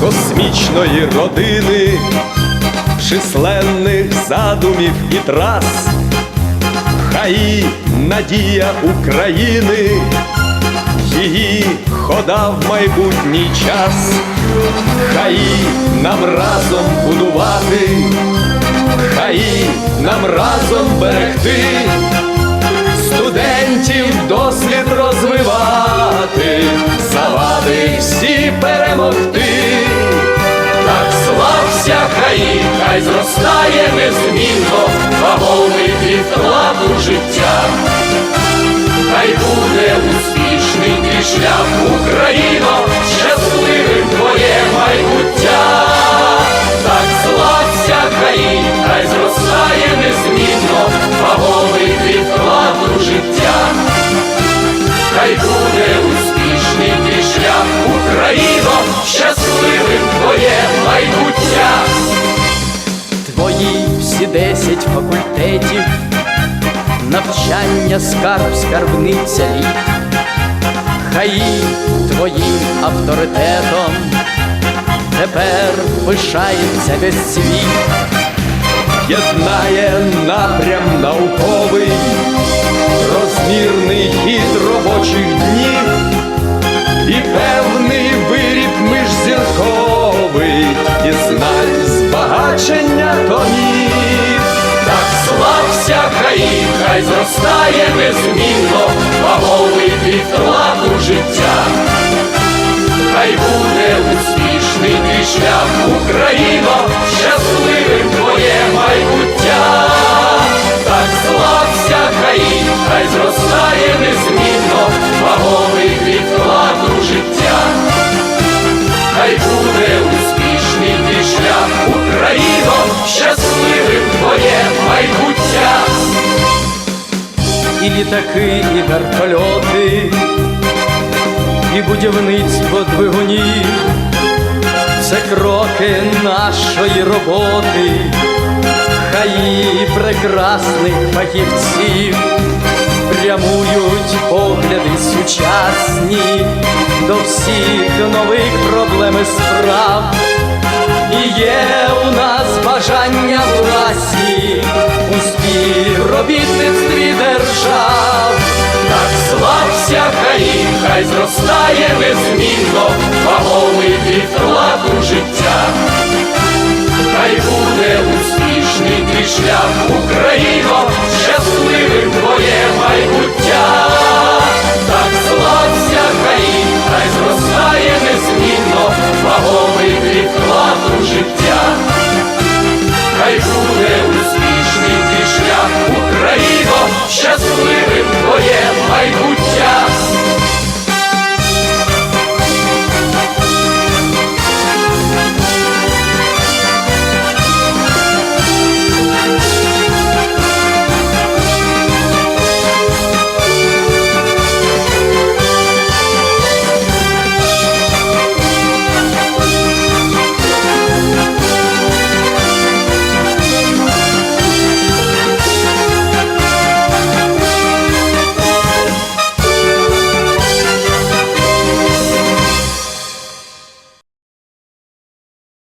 космічної родини, численних задумів і трас, хай надія України, її хода в майбутній час, хай нам разом будувати, хай нам разом берегти студентів дослід розвивати, завади всі перемогти. Так слався хай, хай зростає незмінно, вагомий вкладу життя. Хай буде успішний і шлях, Україно, щасливим твоє майбуття. Твої всі десять факультетів, навчання скарб, скарбниця літ, хай твоїм авторитетом тепер пишається весь світ. єднає напрям науковий, розмірний хід робочих днів збагачення томів. Так слався країн, хай зростає незмінно, вагомий від ладу життя. Літаки, і вертольоти, і будівництво двигунів, це кроки нашої роботи, хай і прекрасних фахівців прямують погляди сучасні до всіх нових проблем і справ. І є у нас бажання власні у співробітництві хай, хай зростає незмінно, вагомий від ладу життя.